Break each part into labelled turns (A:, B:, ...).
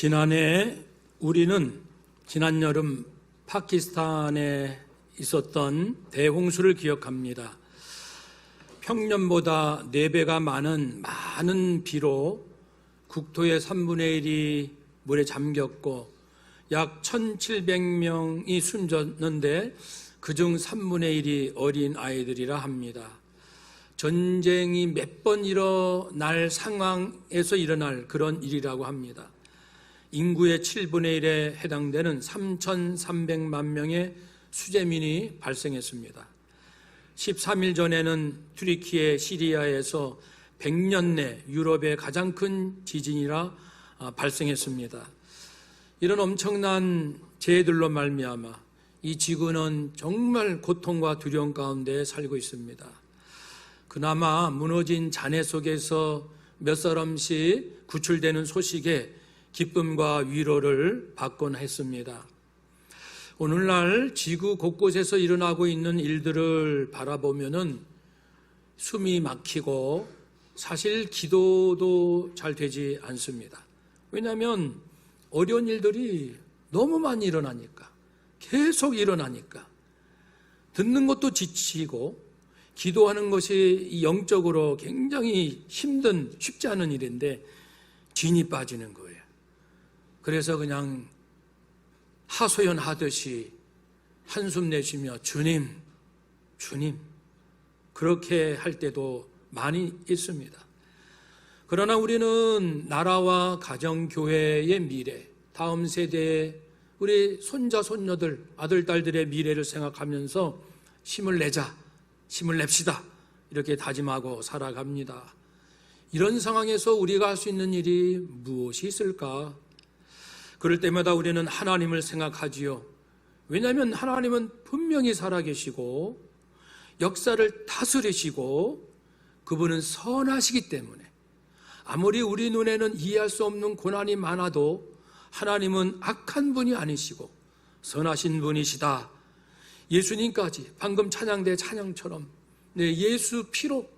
A: 지난해 우리는 지난 여름 파키스탄에 있었던 대홍수를 기억합니다. 평년보다 4배가 많은 많은 비로 국토의 3분의 1이 물에 잠겼고 약 1,700명이 숨졌는데 그중 3분의 1이 어린 아이들이라 합니다. 전쟁이 몇 번 일어날 상황에서 일어날 그런 일이라고 합니다. 인구의 7분의 1에 해당되는 3,300만 명의 수재민이 발생했습니다. 13일 전에는 튀르키예 시리아에서 100년 내 유럽의 가장 큰 지진이라 아, 발생했습니다. 이런 엄청난 재해들로 말미암아 이 지구는 정말 고통과 두려움 가운데 살고 있습니다. 그나마 무너진 잔해 속에서 몇 사람씩 구출되는 소식에 기쁨과 위로를 받곤 했습니다. 오늘날 지구 곳곳에서 일어나고 있는 일들을 바라보면은 숨이 막히고 사실 기도도 잘 되지 않습니다. 왜냐하면 어려운 일들이 너무 많이 일어나니까 계속 일어나니까 듣는 것도 지치고 기도하는 것이 영적으로 굉장히 힘든 쉽지 않은 일인데 진이 빠지는 거예요. 그래서 그냥 하소연 하듯이 한숨 내쉬며 주님, 주님 그렇게 할 때도 많이 있습니다. 그러나 우리는 나라와 가정 교회의 미래, 다음 세대의 우리 손자 손녀들, 아들 딸들의 미래를 생각하면서 힘을 내자, 힘을 냅시다. 이렇게 다짐하고 살아갑니다. 이런 상황에서 우리가 할 수 있는 일이 무엇이 있을까? 그럴 때마다 우리는 하나님을 생각하지요. 왜냐하면 하나님은 분명히 살아계시고 역사를 다스리시고 그분은 선하시기 때문에 아무리 우리 눈에는 이해할 수 없는 고난이 많아도 하나님은 악한 분이 아니시고 선하신 분이시다. 예수님까지 방금 찬양대 찬양처럼 네, 예수 피로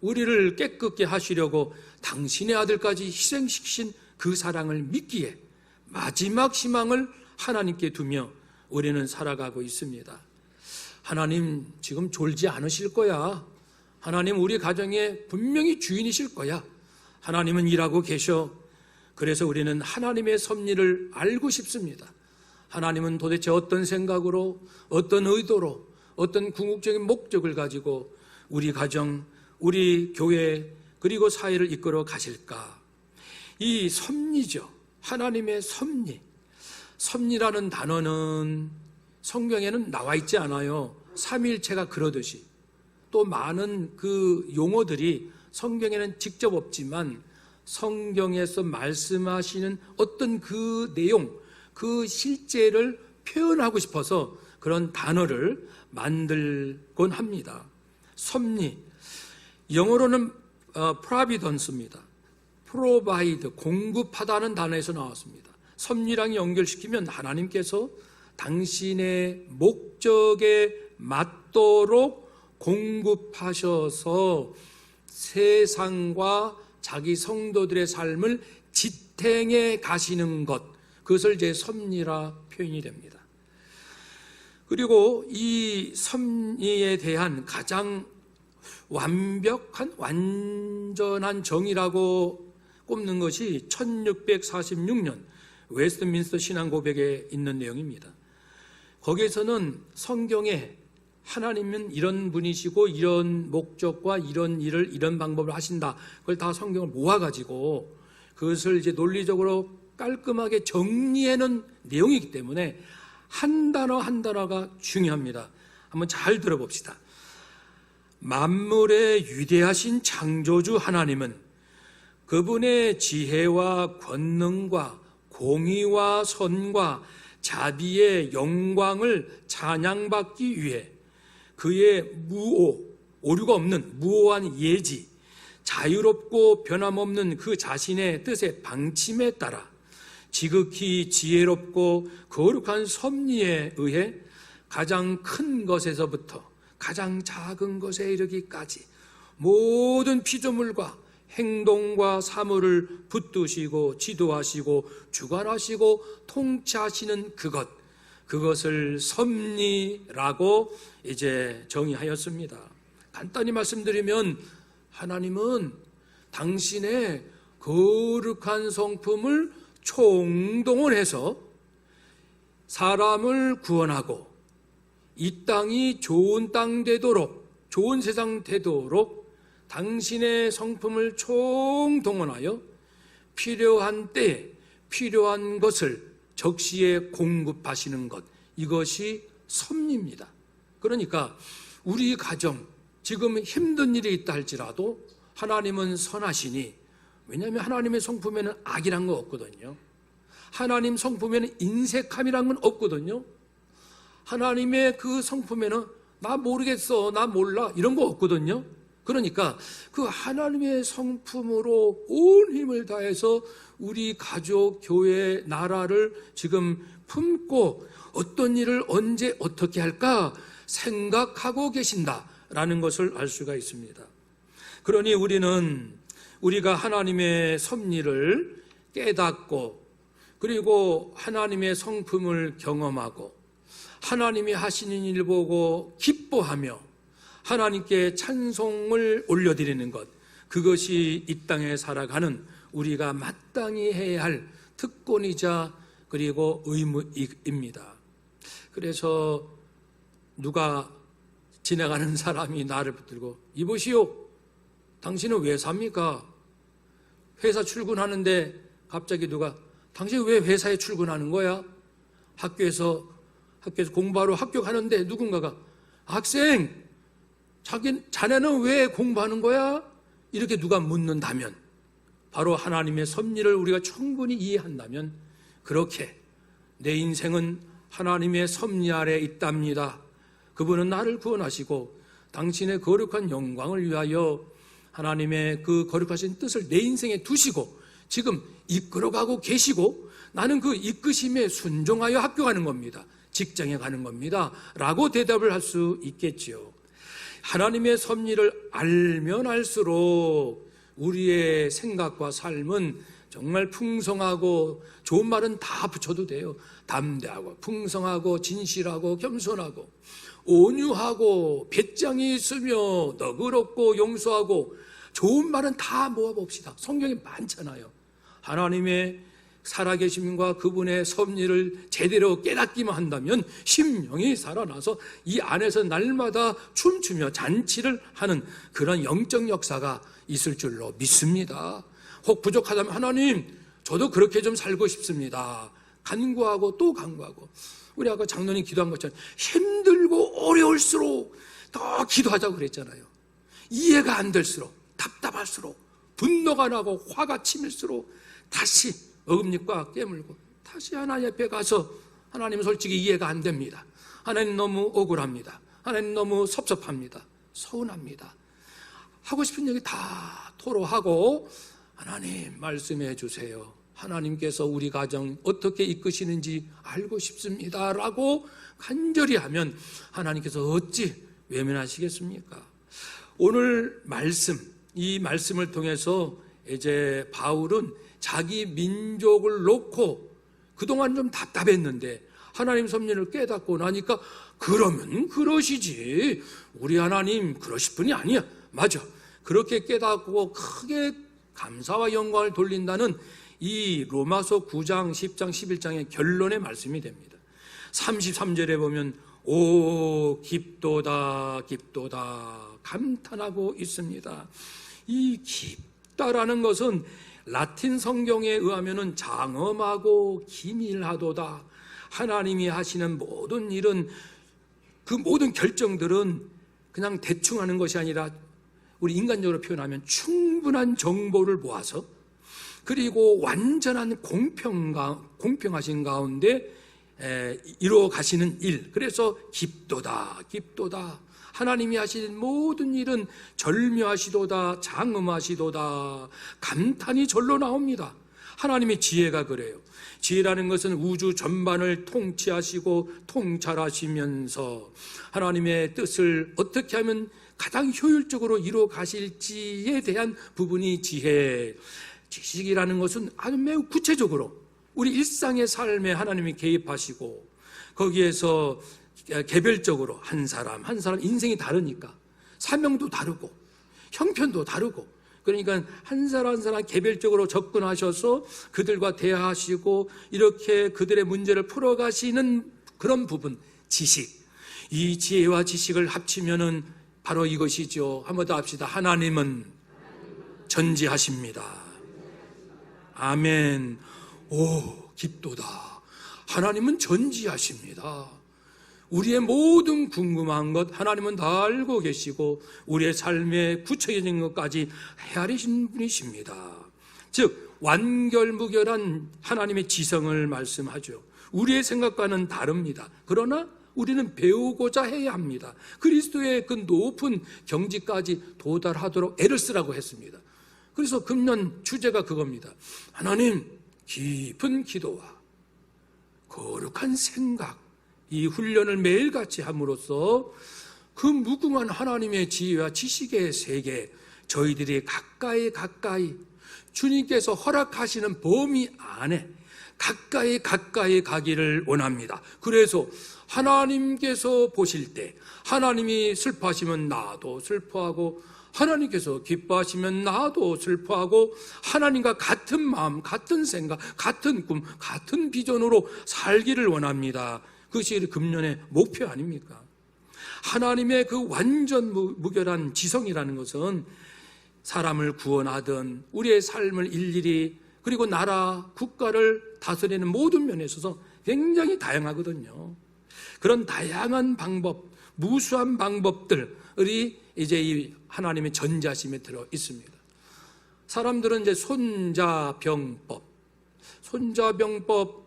A: 우리를 깨끗게 하시려고 당신의 아들까지 희생시키신 그 사랑을 믿기에 마지막 희망을 하나님께 두며 우리는 살아가고 있습니다. 하나님 지금 졸지 않으실 거야. 하나님 우리 가정에 분명히 주인이실 거야. 하나님은 일하고 계셔. 그래서 우리는 하나님의 섭리를 알고 싶습니다. 하나님은 도대체 어떤 생각으로, 어떤 의도로, 어떤 궁극적인 목적을 가지고 우리 가정, 우리 교회, 그리고 사회를 이끌어 가실까? 이 섭리죠. 하나님의 섭리. 섭리라는 단어는 성경에는 나와 있지 않아요. 삼일체가 그러듯이. 또 많은 그 용어들이 성경에는 직접 없지만 성경에서 말씀하시는 어떤 그 내용, 그 실제를 표현하고 싶어서 그런 단어를 만들곤 합니다. 섭리. 영어로는 어, providence입니다. Provide, 공급하다는 단어에서 나왔습니다. 섭리랑 연결시키면 하나님께서 당신의 목적에 맞도록 공급하셔서 세상과 자기 성도들의 삶을 지탱해 가시는 것, 그것을 제 섭리라 표현이 됩니다. 그리고 이 섭리에 대한 가장 완벽한, 완전한 정의라고 꼽는 것이 1646년 웨스트민스터 신앙 고백에 있는 내용입니다. 거기에서는 성경에 하나님은 이런 분이시고 이런 목적과 이런 일을 이런 방법을 하신다. 그걸 다 성경을 모아가지고 그것을 이제 논리적으로 깔끔하게 정리해 놓은 내용이기 때문에 한 단어 한 단어가 중요합니다. 한번 잘 들어봅시다. 만물의 위대하신 창조주 하나님은 그분의 지혜와 권능과 공의와 선과 자비의 영광을 찬양받기 위해 그의 무오, 오류가 없는 무오한 예지, 자유롭고 변함없는 그 자신의 뜻의 방침에 따라 지극히 지혜롭고 거룩한 섭리에 의해 가장 큰 것에서부터 가장 작은 것에 이르기까지 모든 피조물과 행동과 사물을 붙드시고 지도하시고 주관하시고 통치하시는 그것 그것을 섭리라고 이제 정의하였습니다. 간단히 말씀드리면 하나님은 당신의 거룩한 성품을 총동원 해서 사람을 구원하고 이 땅이 좋은 땅 되도록 좋은 세상 되도록 당신의 성품을 총동원하여 필요한 때에 필요한 것을 적시에 공급하시는 것 이것이 섭리입니다. 그러니까 우리 가정 지금 힘든 일이 있다 할지라도 하나님은 선하시니 왜냐하면 하나님의 성품에는 악이란 거 없거든요. 하나님 성품에는 인색함이란 건 없거든요. 하나님의 그 성품에는 나 모르겠어, 나 몰라 이런 거 없거든요. 그러니까 그 하나님의 성품으로 온 힘을 다해서 우리 가족, 교회, 나라를 지금 품고 어떤 일을 언제 어떻게 할까 생각하고 계신다라는 것을 알 수가 있습니다. 그러니 우리는 우리가 하나님의 섭리를 깨닫고 그리고 하나님의 성품을 경험하고 하나님이 하시는 일 보고 기뻐하며 하나님께 찬송을 올려드리는 것 그것이 이 땅에 살아가는 우리가 마땅히 해야 할 특권이자 그리고 의무입니다. 그래서 누가 지나가는 사람이 나를 붙들고 이보시오 당신은 왜 삽니까? 회사 출근하는데 갑자기 누가 당신 왜 회사에 출근하는 거야? 학교에서 학교에서 공부하러 가는데 누군가가 학생 자기 자네는 왜 공부하는 거야? 이렇게 누가 묻는다면 바로 하나님의 섭리를 우리가 충분히 이해한다면 그렇게 내 인생은 하나님의 섭리 아래 있답니다. 그분은 나를 구원하시고 당신의 거룩한 영광을 위하여 하나님의 그 거룩하신 뜻을 내 인생에 두시고 지금 이끌어가고 계시고 나는 그 이끄심에 순종하여 가는 겁니다. 직장에 가는 겁니다. 라고 대답을 할 수 있겠지요. 하나님의 섭리를 알면 알수록 우리의 생각과 삶은 정말 풍성하고 좋은 말은 다 붙여도 돼요. 담대하고 풍성하고 진실하고 겸손하고 온유하고 배짱이 있으며 너그럽고 용서하고 좋은 말은 다 모아봅시다. 성경에 많잖아요. 하나님의 살아계심과 그분의 섭리를 제대로 깨닫기만 한다면 심령이 살아나서 이 안에서 날마다 춤추며 잔치를 하는 그런 영적 역사가 있을 줄로 믿습니다. 혹 부족하다면 하나님, 저도 그렇게 좀 살고 싶습니다. 간구하고 또 간구하고. 우리 아까 장로님 기도한 것처럼 힘들고 어려울수록 더 기도하자고 그랬잖아요. 이해가 안 될수록, 답답할수록, 분노가 나고 화가 치밀수록 다시 어금니과 깨물고 다시 하나님 앞에 가서 하나님 솔직히 이해가 안 됩니다. 하나님 너무 억울합니다. 하나님 너무 섭섭합니다. 서운합니다. 하고 싶은 얘기 다 토로하고 하나님 말씀해 주세요. 하나님께서 우리 가정 어떻게 이끄시는지 알고 싶습니다. 라고 간절히 하면 하나님께서 어찌 외면하시겠습니까? 오늘 말씀, 이 말씀을 통해서 이제 바울은 자기 민족을 놓고 그동안 좀 답답했는데 하나님 섭리를 깨닫고 나니까 그러면 그러시지. 우리 하나님 그러실 분이 아니야. 맞아. 그렇게 깨닫고 크게 감사와 영광을 돌린다는 이 로마서 9장, 10장, 11장의 결론의 말씀이 됩니다. 33절에 보면 오 깊도다 깊도다 감탄하고 있습니다. 이 깊다라는 것은 라틴 성경에 의하면은 장엄하고 기밀하도다. 하나님이 하시는 모든 일은 그 모든 결정들은 그냥 대충 하는 것이 아니라 우리 인간적으로 표현하면 충분한 정보를 모아서 그리고 완전한 공평 공평하신 가운데 이루어 가시는 일. 그래서 깊도다, 깊도다. 하나님이 하시는 모든 일은 절묘하시도다, 장엄하시도다, 감탄이 절로 나옵니다. 하나님의 지혜가 그래요. 지혜라는 것은 우주 전반을 통치하시고 통찰하시면서 하나님의 뜻을 어떻게 하면 가장 효율적으로 이루어 가실지에 대한 부분이 지혜. 지식이라는 것은 아주 매우 구체적으로 우리 일상의 삶에 하나님이 개입하시고 거기에서 개별적으로 한 사람 한 사람 인생이 다르니까 사명도 다르고 형편도 다르고 그러니까 한 사람 한 사람 개별적으로 접근하셔서 그들과 대화하시고 이렇게 그들의 문제를 풀어가시는 그런 부분 지식. 이 지혜와 지식을 합치면은 바로 이것이죠. 한 번 더 합시다. 하나님은 전지하십니다. 아멘. 오 깊도다. 하나님은 전지하십니다 우리의 모든 궁금한 것 하나님은 다 알고 계시고 우리의 삶에 구체적인 것까지 헤아리신 분이십니다. 즉 완결무결한 하나님의 지성을 말씀하죠. 우리의 생각과는 다릅니다. 그러나 우리는 배우고자 해야 합니다. 그리스도의 그 높은 경지까지 도달하도록 애를 쓰라고 했습니다. 그래서 금년 주제가 그겁니다. 하나님 깊은 기도와 거룩한 생각 이 훈련을 매일같이 함으로써 그 무궁한 하나님의 지혜와 지식의 세계 저희들이 가까이 가까이 주님께서 허락하시는 범위 안에 가까이 가까이 가기를 원합니다. 그래서 하나님께서 보실 때 하나님이 슬퍼하시면 나도 슬퍼하고 하나님께서 기뻐하시면 나도 슬퍼하고 하나님과 같은 마음, 같은 생각, 같은 꿈, 같은 비전으로 살기를 원합니다. 그것이 금년의 목표 아닙니까? 하나님의 그 완전 무결한 지성이라는 것은 사람을 구원하든 우리의 삶을 일일이 그리고 나라, 국가를 다스리는 모든 면에 있어서 굉장히 다양하거든요. 그런 다양한 방법, 무수한 방법들이 이제 이 하나님의 전자심에 들어 있습니다. 사람들은 이제 손자병법, 손자병법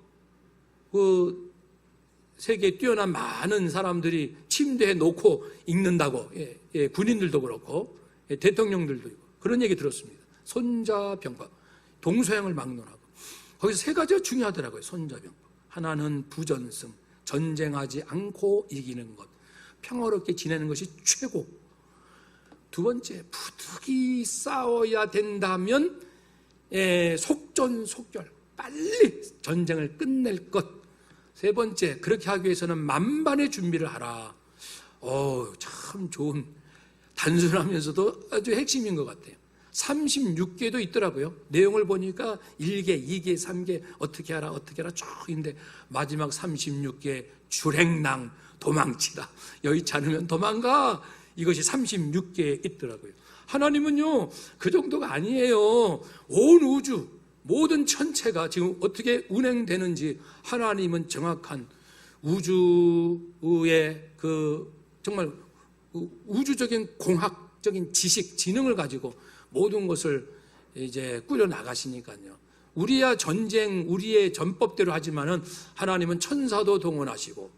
A: 그 세계에 뛰어난 많은 사람들이 침대에 놓고 읽는다고. 예, 예, 군인들도 그렇고 예, 대통령들도 그런 얘기 들었습니다. 손자병법. 동서양을 막론하고. 거기서 세 가지가 중요하더라고요. 손자병법. 하나는 부전승 전쟁하지 않고 이기는 것. 평화롭게 지내는 것이 최고. 두 번째 부득이 싸워야 된다면 예, 속전속결. 빨리 전쟁을 끝낼 것 세 번째, 그렇게 하기 위해서는 만반의 준비를 하라. 어, 참 좋은, 단순하면서도 아주 핵심인 것 같아요. 36개도 있더라고요. 내용을 보니까 1개, 2개, 3개, 어떻게 하라, 어떻게 하라 쭉 있는데 마지막 36개, 줄행낭, 도망치다. 여의치 않으면 도망가. 이것이 36개 있더라고요. 하나님은요, 그 정도가 아니에요. 온 우주, 모든 천체가 지금 어떻게 운행되는지 하나님은 정확한 우주의 그 정말 우주적인 공학적인 지식, 지능을 가지고 모든 것을 이제 꾸려 나가시니까요. 우리야 전쟁, 우리의 전법대로 하지만은 하나님은 천사도 동원하시고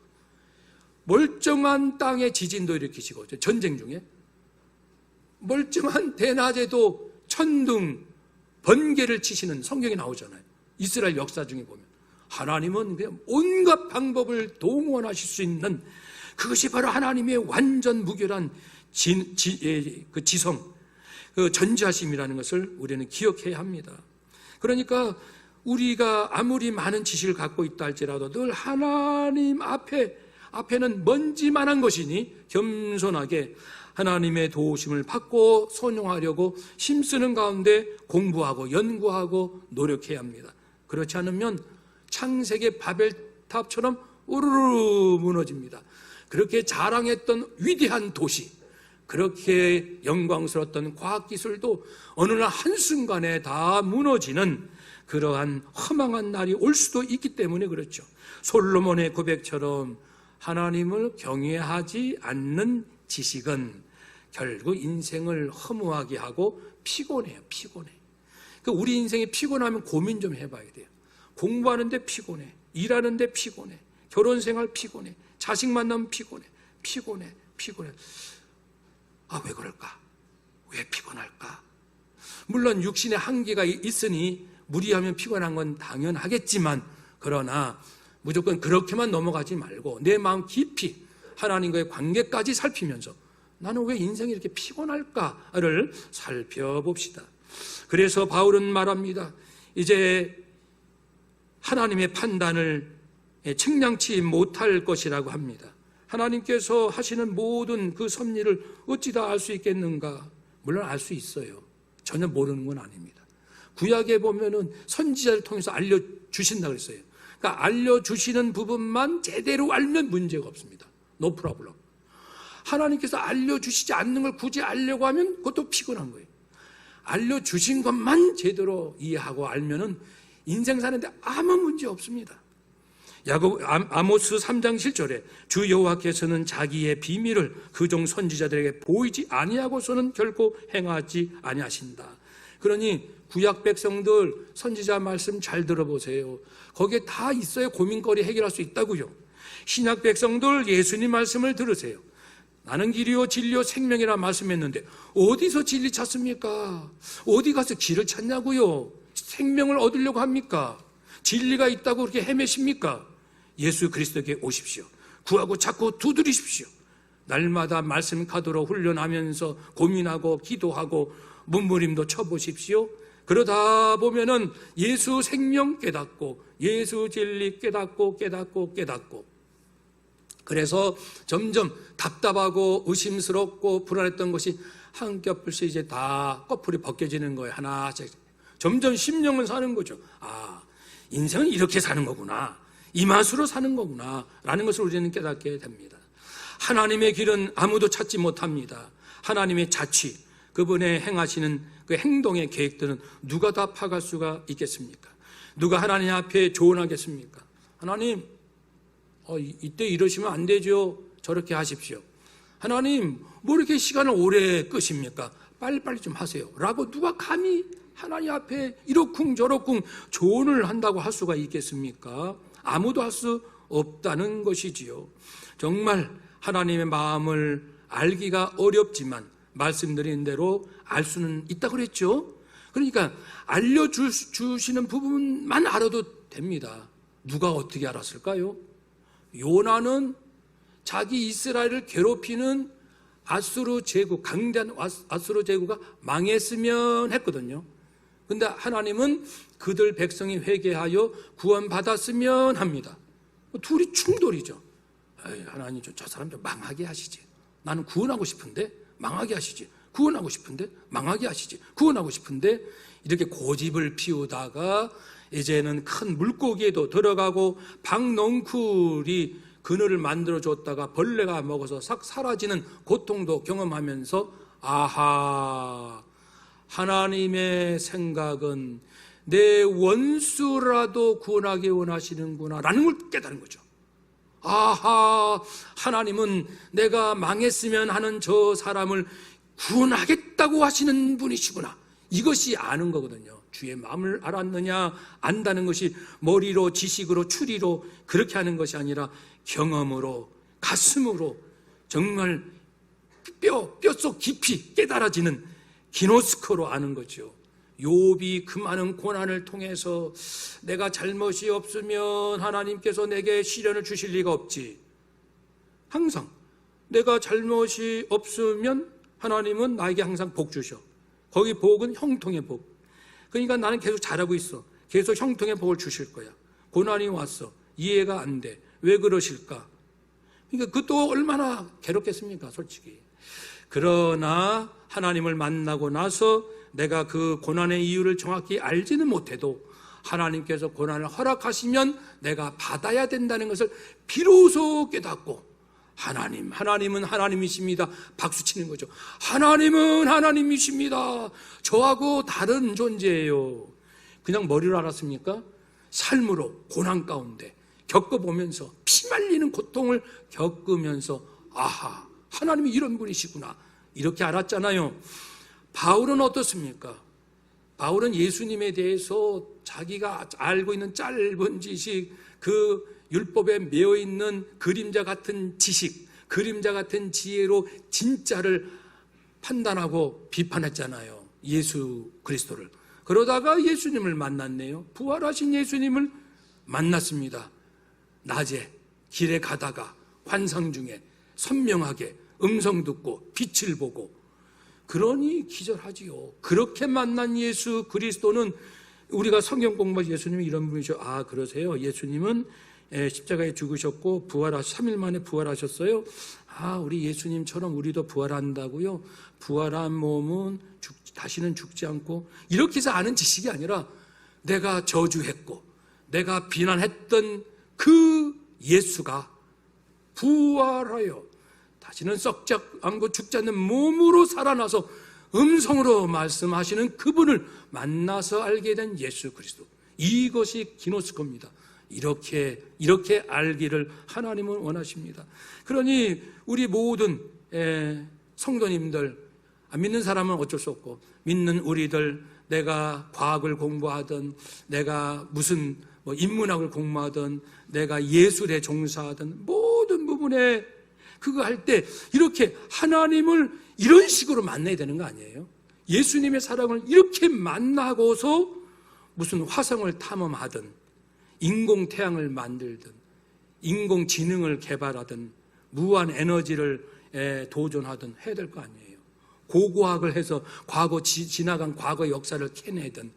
A: 멀쩡한 땅에 지진도 일으키시고 전쟁 중에 멀쩡한 대낮에도 천둥, 번개를 치시는 성경이 나오잖아요. 이스라엘 역사 중에 보면. 하나님은 온갖 방법을 동원하실 수 있는 그것이 바로 하나님의 완전 무결한 지, 지, 예, 그 지성, 그 전지하심이라는 것을 우리는 기억해야 합니다. 그러니까 우리가 아무리 많은 지식을 갖고 있다 할지라도 늘 하나님 앞에 앞에는 먼지만한 것이니 겸손하게 하나님의 도우심을 받고 선용하려고 힘쓰는 가운데 공부하고 연구하고 노력해야 합니다. 그렇지 않으면 창세기 바벨탑처럼 우르르 무너집니다. 그렇게 자랑했던 위대한 도시, 그렇게 영광스러웠던 과학기술도 어느 날 한순간에 다 무너지는 그러한 허망한 날이 올 수도 있기 때문에 그렇죠. 솔로몬의 고백처럼 하나님을 경외하지 않는 지식은 결국 인생을 허무하게 하고 피곤해요, 피곤해. 그 우리 인생이 피곤하면 고민 좀 해봐야 돼요. 공부하는데 피곤해, 일하는데 피곤해, 결혼 생활 피곤해, 자식 만나면 피곤해, 피곤해, 피곤해. 아, 왜 그럴까? 왜 피곤할까? 물론 육신의 한계가 있으니 무리하면 피곤한 건 당연하겠지만, 그러나 무조건 그렇게만 넘어가지 말고 내 마음 깊이 하나님과의 관계까지 살피면서 나는 왜 인생이 이렇게 피곤할까를 살펴봅시다. 그래서 바울은 말합니다. 이제 하나님의 판단을 측량치 못할 것이라고 합니다. 하나님께서 하시는 모든 그 섭리를 어찌 다 알 수 있겠는가? 물론 알 수 있어요. 전혀 모르는 건 아닙니다. 구약에 보면은 선지자를 통해서 알려주신다 그랬어요. 그러니까 알려주시는 부분만 제대로 알면 문제가 없습니다. problem. 하나님께서 알려주시지 않는 걸 굳이 알려고 하면 그것도 피곤한 거예요. 알려주신 것만 제대로 이해하고 알면은 인생 사는데 아무 문제 없습니다. 야곱 아- 아모스 3장 7절에 주 여호와께서는 자기의 비밀을 그 종 선지자들에게 보이지 아니하고서는 결코 행하지 아니하신다. 그러니 구약 백성들 선지자 말씀 잘 들어보세요. 거기에 다 있어야 고민거리 해결할 수 있다고요. 신약 백성들 예수님 말씀을 들으세요. 나는 길이요 진리요 생명이라 말씀했는데 어디서 진리 찾습니까? 어디 가서 길을 찾냐고요? 생명을 얻으려고 합니까? 진리가 있다고 그렇게 헤매십니까? 예수 그리스도께 오십시오. 구하고 자꾸 두드리십시오. 날마다 말씀 카드로 훈련하면서 고민하고 기도하고 문무림도 쳐보십시오. 그러다 보면은 예수 생명 깨닫고 예수 진리 깨닫고 깨닫고 깨닫고 그래서 점점 답답하고 의심스럽고 불안했던 것이 한겹불씩 이제 다 꺼풀이 벗겨지는 거예요. 하나씩. 점점 심령은 사는 거죠. 아, 인생은 이렇게 사는 거구나. 이 맛으로 사는 거구나. 라는 것을 우리는 깨닫게 됩니다. 하나님의 길은 아무도 찾지 못합니다. 하나님의 자취, 그분의 행하시는 그 행동의 계획들은 누가 다 파갈 수가 있겠습니까? 누가 하나님 앞에 조언하겠습니까? 하나님, 어, 이- 이때 이러시면 안 되죠. 저렇게 하십시오. 하나님, 뭐 이렇게 시간을 오래 끄십니까? 빨리빨리 좀 하세요. 라고 누가 감히 하나님 앞에 이러쿵 저러쿵 조언을 한다고 할 수가 있겠습니까? 아무도 할 수 없다는 것이지요. 정말 하나님의 마음을 알기가 어렵지만 말씀드린 대로 알 수는 있다 그랬죠. 그러니까 알려주시는 부분만 알아도 됩니다. 누가 어떻게 알았을까요? 요나는 자기 이스라엘을 괴롭히는 아수르 제국, 강대한 아수- 아수르 제국가 망했으면 했거든요. 근데 하나님은 그들 백성이 회개하여 구원받았으면 합니다. 둘이 충돌이죠. 하나님 저, 저 사람 좀 망하게 하시지. 나는 구원하고 싶은데 망하게 하시지. 구원하고 싶은데 망하게 하시지. 구원하고 싶은데 이렇게 고집을 피우다가 이제는 큰 물고기에도 들어가고 박넝쿨이 그늘을 만들어 줬다가 벌레가 먹어서 싹 사라지는 고통도 경험하면서 아하 하나님의 생각은 내 원수라도 구원하기 원하시는구나 라는 걸 깨달은 거죠. 아하, 하나님은 내가 망했으면 하는 저 사람을 구원하겠다고 하시는 분이시구나. 이것이 아는 거거든요. 주의 마음을 알았느냐, 안다는 것이 머리로, 지식으로, 추리로 그렇게 하는 것이 아니라 경험으로, 가슴으로 정말 뼈, 뼛속 깊이 깨달아지는 기노스코로 아는 거죠. 욥이 그 많은 고난을 통해서 내가 잘못이 없으면 하나님께서 내게 시련을 주실 리가 없지. 항상 내가 잘못이 없으면 하나님은 나에게 항상 복 주셔. 거기 복은 형통의 복. 그러니까 나는 계속 잘하고 있어. 계속 형통의 복을 주실 거야. 고난이 왔어. 이해가 안 돼. 왜 그러실까? 그러니까 그것도 얼마나 괴롭겠습니까, 솔직히. 그러나 하나님을 만나고 나서 내가 그 고난의 이유를 정확히 알지는 못해도 하나님께서 고난을 허락하시면 내가 받아야 된다는 것을 비로소 깨닫고 하나님, 하나님은 하나님이십니다. 박수 치는 거죠. 하나님은 하나님이십니다. 저하고 다른 존재예요. 그냥 머리로 알았습니까? 삶으로 고난 가운데 겪어보면서 피말리는 고통을 겪으면서 아하 하나님이 이런 분이시구나 이렇게 알았잖아요. 바울은 어떻습니까? 바울은 예수님에 대해서 자기가 알고 있는 짧은 지식, 그 율법에 매여 있는 그림자 같은 지식, 그림자 같은 지혜로 진짜를 판단하고 비판했잖아요. 예수 그리스도를. 그러다가 예수님을 만났네요. 부활하신 예수님을 만났습니다. 낮에 길에 가다가 환상 중에 선명하게 음성 듣고 빛을 보고 그러니 기절하지요. 그렇게 만난 예수 그리스도는 우리가 성경 공부할 예수님이 이런 분이죠. 아, 그러세요. 예수님은 에, 십자가에 죽으셨고 부활하 3일 만에 부활하셨어요. 아, 우리 예수님처럼 우리도 부활한다고요. 부활한 몸은 죽- 다시는 죽지 않고 이렇게 해서 아는 지식이 아니라 내가 저주했고 내가 비난했던 그 예수가 부활하여 다시는 썩지 않고 죽지 않는 몸으로 살아나서 음성으로 말씀하시는 그분을 만나서 알게 된 예수 그리스도. 이것이 기노스코입니다. 이렇게 이렇게 알기를 하나님은 원하십니다. 그러니 우리 모든 에, 성도님들 아, 믿는 사람은 어쩔 수 없고 믿는 우리들 내가 과학을 공부하든 내가 무슨 뭐 인문학을 공부하든 내가 예술에 종사하든 모든 부분에 그거 할 때 이렇게 하나님을 이런 식으로 만나야 되는 거 아니에요? 예수님의 사랑을 이렇게 만나고서 무슨 화성을 탐험하든 인공 태양을 만들든 인공 지능을 개발하든 무한 에너지를 에, 도전하든 해야 될 거 아니에요. 고고학을 해서 과거 지, 지나간 과거 역사를 캐내든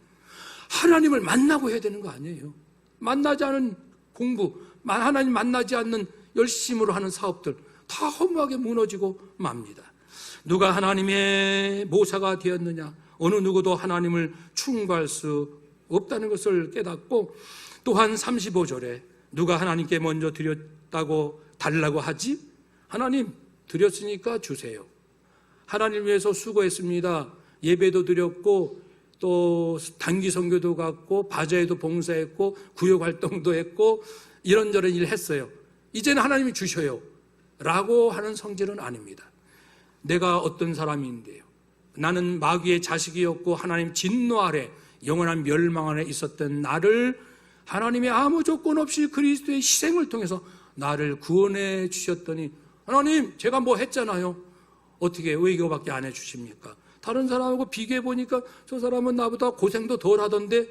A: 하나님을 만나고 해야 되는 거 아니에요. 만나지 않은 공부, 만- 하나님 만나지 않는 열심으로 하는 사업들 다 허무하게 무너지고 맙니다. 누가 하나님의 모사가 되었느냐? 어느 누구도 하나님을 충고할 수 없다는 것을 깨닫고 또한 35절에 누가 하나님께 먼저 드렸다고 달라고 하지? 하나님 드렸으니까 주세요. 하나님 위해서 수고했습니다. 예배도 드렸고 또 단기 선교도 갔고 바자에도 봉사했고 구역 활동도 했고 이런저런 일 했어요. 이제는 하나님이 주셔요. 라고 하는 성질은 아닙니다. 내가 어떤 사람인데요. 나는 마귀의 자식이었고 하나님 진노 아래 영원한 멸망 안에 있었던 나를 하나님이 아무 조건 없이 그리스도의 희생을 통해서 나를 구원해 주셨더니 하나님 제가 뭐 했잖아요. 어떻게 왜 이거밖에 안 해 주십니까? 다른 사람하고 비교해 보니까 저 사람은 나보다 고생도 덜 하던데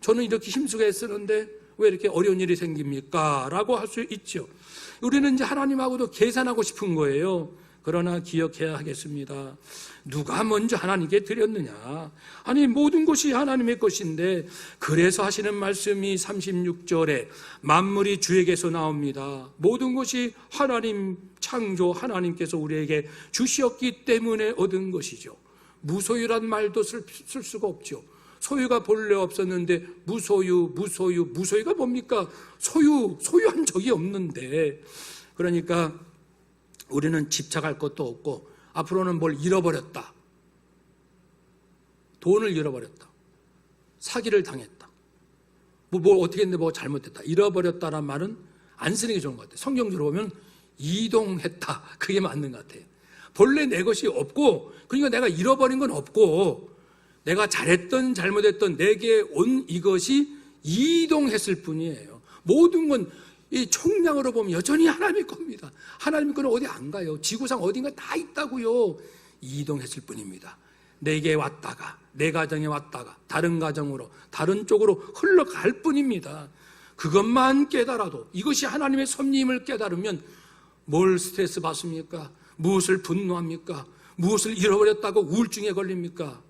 A: 저는 이렇게 힘쓰게 했었는데 왜 이렇게 어려운 일이 생깁니까? 라고 할 수 있죠. 우리는 이제 하나님하고도 계산하고 싶은 거예요. 그러나 기억해야 하겠습니다. 누가 먼저 하나님께 드렸느냐? 아니, 모든 것이 하나님의 것인데, 그래서 하시는 말씀이 36절에 만물이 주에게서 나옵니다. 모든 것이 하나님 창조, 하나님께서 우리에게 주셨기 때문에 얻은 것이죠. 무소유란 말도 쓸, 쓸 수가 없죠. 소유가 본래 없었는데 무소유, 무소유, 무소유가 뭡니까? 소유, 소유한 적이 없는데. 그러니까 우리는 집착할 것도 없고 앞으로는 뭘 잃어버렸다. 돈을 잃어버렸다. 사기를 당했다. 뭐, 뭐 어떻게 했는데 뭐 잘못됐다. 잃어버렸다란 말은 안 쓰는 게 좋은 것 같아요. 성경적으로 보면 이동했다. 그게 맞는 것 같아요. 본래 내 것이 없고 그러니까 내가 잃어버린 건 없고 내가 잘했던 잘못했던 내게 온 이것이 이동했을 뿐이에요. 모든 건 이 총량으로 보면 여전히 하나님의 겁니다. 하나님의 거는 어디 안 가요. 지구상 어딘가 다 있다고요. 이동했을 뿐입니다. 내게 왔다가 내 가정에 왔다가 다른 가정으로 다른 쪽으로 흘러갈 뿐입니다. 그것만 깨달아도 이것이 하나님의 섭리임을 깨달으면 뭘 스트레스 받습니까? 무엇을 분노합니까? 무엇을 잃어버렸다고 우울증에 걸립니까?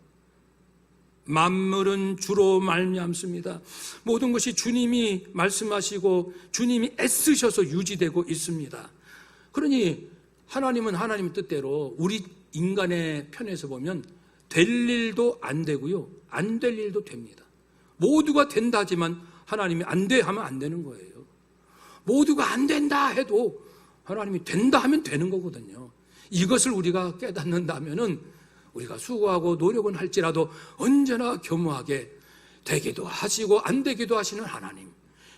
A: 만물은 주로 말미암습니다. 모든 것이 주님이 말씀하시고 주님이 애쓰셔서 유지되고 있습니다. 그러니 하나님은 하나님 뜻대로 우리 인간의 편에서 보면 될 일도 안 되고요. 안 될 일도 됩니다. 모두가 된다 하지만 하나님이 안 돼 하면 안 되는 거예요. 모두가 안 된다 해도 하나님이 된다 하면 되는 거거든요. 이것을 우리가 깨닫는다면은 우리가 수고하고 노력은 할지라도 언제나 겸허하게 되기도 하시고 안 되기도 하시는 하나님.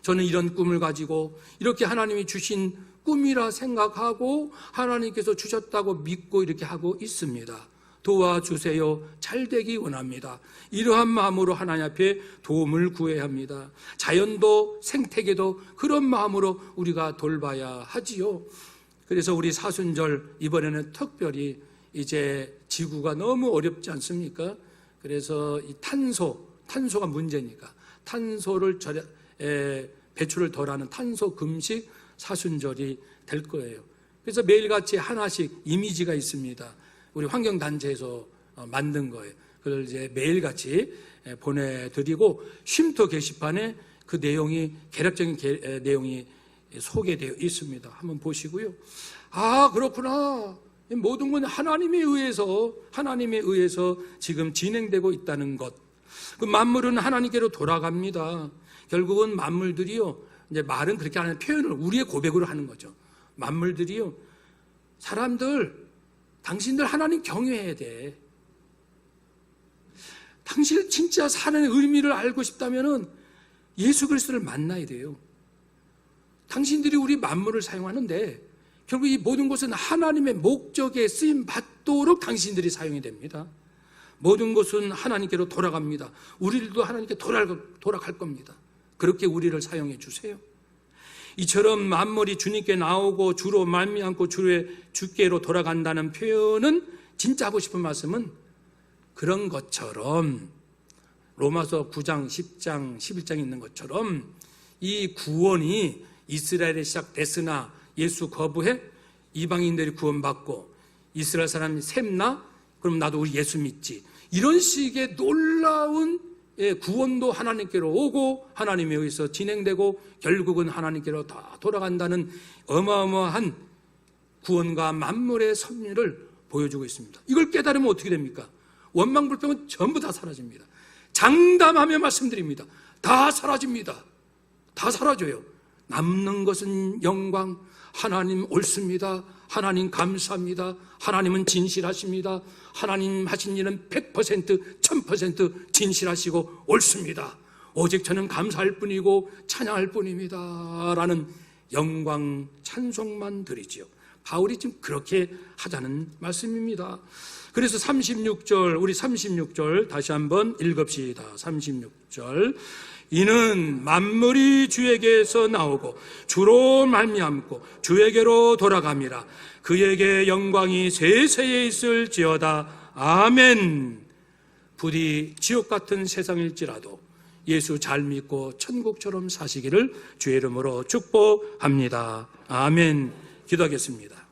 A: 저는 이런 꿈을 가지고 이렇게 하나님이 주신 꿈이라 생각하고 하나님께서 주셨다고 믿고 이렇게 하고 있습니다. 도와주세요. 잘 되기 원합니다. 이러한 마음으로 하나님 앞에 도움을 구해야 합니다. 자연도 생태계도 그런 마음으로 우리가 돌봐야 하지요. 그래서 우리 사순절 이번에는 특별히 이제 지구가 너무 어렵지 않습니까? 그래서 이 탄소, 탄소가 문제니까 탄소를 절야, 에, 배출을 덜하는 탄소 금식 사순절이 될 거예요. 그래서 매일같이 하나씩 이미지가 있습니다. 우리 환경단체에서 어, 만든 거예요. 그걸 이제 매일같이 에, 보내드리고 쉼터 게시판에 그 내용이 개략적인 내용이 소개되어 있습니다. 한번 보시고요. 아 그렇구나. 이 모든 건 하나님에 의해서 하나님에 의해서 지금 진행되고 있다는 것. 그 만물은 하나님께로 돌아갑니다. 결국은 만물들이요. 이제 말은 그렇게 하는 표현을 우리의 고백으로 하는 거죠. 만물들이요. 사람들 당신들 하나님 경외해야 돼. 당신 진짜 사는 의미를 알고 싶다면은 예수 그리스도를 만나야 돼요. 당신들이 우리 만물을 사용하는데 결국 이 모든 것은 하나님의 목적에 쓰임 받도록 당신들이 사용이 됩니다. 모든 것은 하나님께로 돌아갑니다. 우리들도 하나님께 돌아갈, 돌아갈 겁니다. 그렇게 우리를 사용해 주세요. 이처럼 만물이 주님께 나오고 주로 말미암고 주의 주께로 돌아간다는 표현은 진짜 하고 싶은 말씀은 그런 것처럼 로마서 9장, 10장, 11장에 있는 것처럼 이 구원이 이스라엘에 시작됐으나 예수 거부해 이방인들이 구원받고 이스라엘 사람이 샘나 그럼 나도 우리 예수 믿지 이런 식의 놀라운 예, 구원도 하나님께로 오고 하나님에 의해서 진행되고 결국은 하나님께로 다 돌아간다는 어마어마한 구원과 만물의 섭리를 보여주고 있습니다. 이걸 깨달으면 어떻게 됩니까? 원망불평은 전부 다 사라집니다. 장담하며 말씀드립니다. 다 사라집니다. 다 사라져요. 남는 것은 영광. 하나님 옳습니다. 하나님 감사합니다. 하나님은 진실하십니다. 하나님 하신 일은 100% 1000% 진실하시고 옳습니다. 오직 저는 감사할 뿐이고 찬양할 뿐입니다. 라는 영광 찬송만 드리지요. 바울이 지금 그렇게 하자는 말씀입니다. 그래서 36절, 우리 36절 다시 한번 읽읍시다. 36절. 이는 만물이 주에게서 나오고 주로 말미암고 주에게로 돌아갑니다. 그에게 영광이 세세에 있을지어다. 아멘. 부디 지옥 같은 세상일지라도 예수 잘 믿고 천국처럼 사시기를 주의 이름으로 축복합니다. 아멘. 기도하겠습니다.